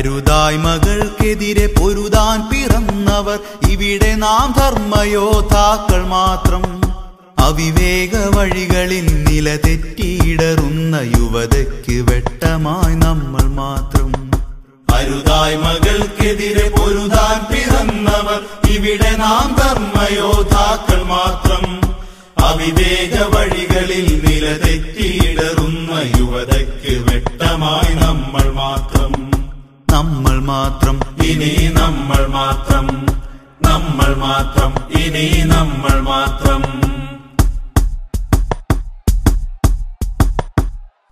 അരുതായ്മകൾക്കെതിരെ പൊരുതാൻ പിറന്നവർ ഇവിടെ നാം ധർമ്മയോദ്ധാക്കൾ മാത്രം. അവിവേക വഴികളിൽ നില തെറ്റിയിടറുന്ന യുവതയ്ക്ക് വെട്ടമായി നമ്മൾ മാത്രം. അരുതായ് മകൾക്കെതിരെ പൊരുതാൻ പിറന്നവർ ഇവിടെ നാം ധർമ്മയോദ്ധാക്കൾ മാത്രം. അവിവേക വഴികളിൽ നില തെറ്റിയിടറുന്ന യുവതയ്ക്ക് വെട്ടമായി നമ്മൾ മാത്രം. നമ്മൾ മാത്രം. ഇനി നമ്മൾ മാത്രം. നമ്മൾ മാത്രം. ഇനി നമ്മൾ മാത്രം.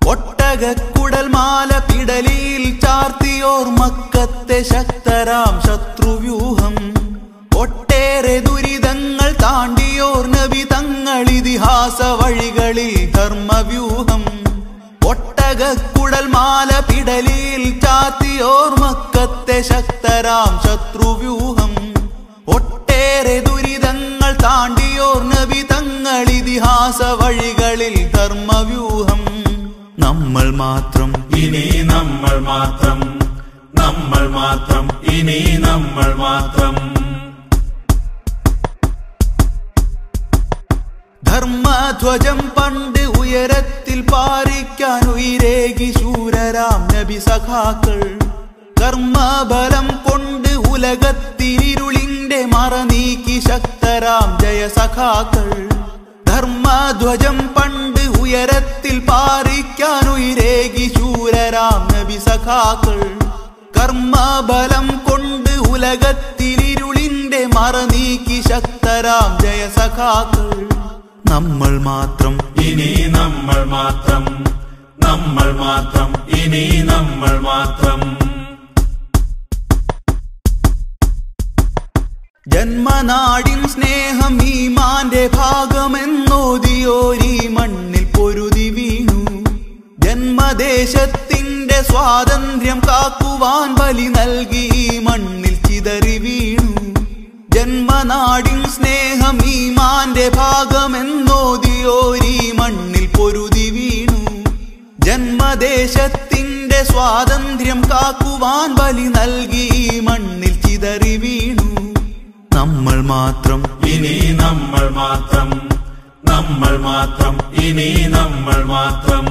ഒട്ടകക്കുടൽ മാല പിടലിയിൽ ചാർത്തിയോർ മക്കത്തെ ശക്തരാം ശത്രുവ്യൂഹം. ഒട്ടേറെ ദുരിതങ്ങൾ താണ്ടിയോർ നബി തങ്ങൾ ഇതിഹാസ വഴികളിൽ ധർമ്മവ്യൂഹം. ഒട്ടകക്കുടൽ മാല പിടലിൽ ചാത്തിയോർ മക്കത്തെ ശക്തരാം ശത്രുവ്യൂഹം. ഒട്ടേറെ ദുരിതങ്ങൾ താണ്ടിയോർ നബി തങ്ങൾ ഇതിഹാസ വഴികളിൽ ധർമ്മവ്യൂഹം. നമ്മൾ മാത്രം ഇനി നമ്മൾ മാത്രം. നമ്മൾ മാത്രം ഇനി നമ്മൾ മാത്രം. ധർമ്മധ്വജം പണ്ട് ഉയരത്തിൽ പാരിക്കാൻ ഉയരേകി ശൂരരാം നബി സഖാക്കൾ. കർമ്മബലം കൊണ്ട് ഉലകത്തിരുളിന്റെ മറ നീക്കി ശക്തരാം ജയ സഖാക്കൾ. ധർമ്മധ്വജം പണ്ട് ഉയരത്തിൽ പാരിക്കാൻ ഉയരേകി ശൂരരാം നബി സഖാക്കൾ. കർമ്മബലം കൊണ്ട് ഉലകത്തിരുളിന്റെ മറ നീക്കി ശക്തരാം ജയസഖാക്കൾ നമ്മൾ മാത്രം. ഇനി നമ്മൾ മാത്രം. നമ്മൾ മാത്രം. ഇനി നമ്മൾ മാത്രം. ജന്മനാടിൻ സ്നേഹം ഈമാന്റെ ഭാഗമെന്നോതിയോരീ മണ്ണിൽ പൊരുതി വീണു. ജന്മദേശത്തിന്റെ സ്വാതന്ത്ര്യം കാക്കുവാൻ ബലി നൽകി. ജന്മദേശത്തിന്റെ സ്വാതന്ത്ര്യം കാക്കുവാൻ ബലി നൽകി ഈ മണ്ണിൽ ചിതറി വീണു. നമ്മൾ മാത്രം. ഇനി നമ്മൾ മാത്രം. നമ്മൾ മാത്രം. ഇനി നമ്മൾ മാത്രം.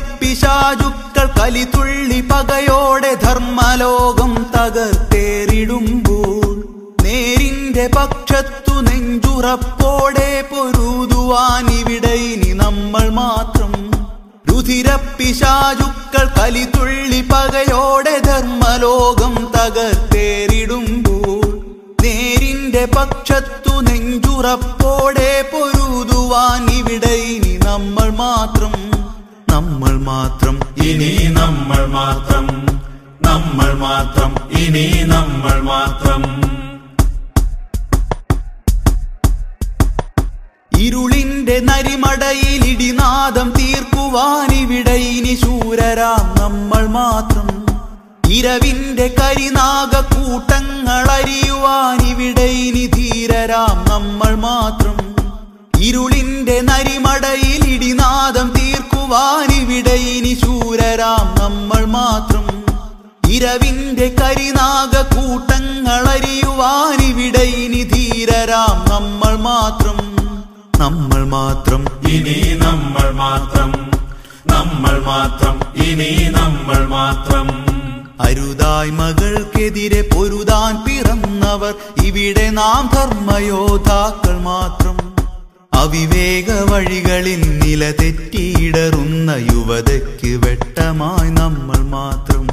രുധിരപ്പിശാചുക്കൾ കലിതുള്ളി പകയോടെ ധർമ്മലോകം തകർത്തേറിടുമ്പോൾ നേരിന്റെ പക്ഷത്തു നെഞ്ചുറപ്പോടെ പൊരുതുവാൻ ഇവിടെ ഇനി നമ്മൾ മാത്രം. രുധിരപ്പിശാചുക്കൾ കലിതുള്ളി പകയോടെ ധർമ്മലോകം തകർത്തേറിടുമ്പോൾ നേരിന്റെ പക്ഷത്തു നെഞ്ചുറപ്പോടെ പൊരുതുവാൻ ഇവിടെ ഇനി നമ്മൾ മാത്രം. നമ്മൾ മാത്രം ഇനി നമ്മൾ മാത്രം. നമ്മൾ മാത്രം ഇനി നമ്മൾ മാത്രം. നരിമടയിൽ ഇടിനാദം തീർക്കുവാൻ ഇവിടെ ഇനി ശൂരരാം നമ്മൾ മാത്രം. ഇരവിന്റെ കരിനാഗ കൂട്ടങ്ങൾ അറിയുവാൻ ഇനി ധീരരാം നമ്മൾ മാത്രം. ഇരുളിന്റെ നരിമടയിൽ ഇടിനാദം തീർക്കുവാൻ ഇവിടെ ഇനി ശൂരരാം നമ്മൾ മാത്രം. ഇരവിന്റെ കരിനാഗ കൂട്ടങ്ങൾ അറിയുവാൻ ഇനി ധീരരാം നമ്മൾ മാത്രം. നമ്മൾ മാത്രം ഇനി നമ്മൾ മാത്രം. നമ്മൾ മാത്രം ഇനി നമ്മൾ മാത്രം. അരുതായ്മകൾക്കെതിരെ പൊരുതാൻ പിറന്നവർ ഇവിടെ നാം ധർമ്മയോദ്ധാക്കൾ മാത്രം. അവിവേക വഴികളിൽ നില തെറ്റിയിടറുന്ന യുവതയ്ക്ക് വെട്ടമായി നമ്മൾ മാത്രം.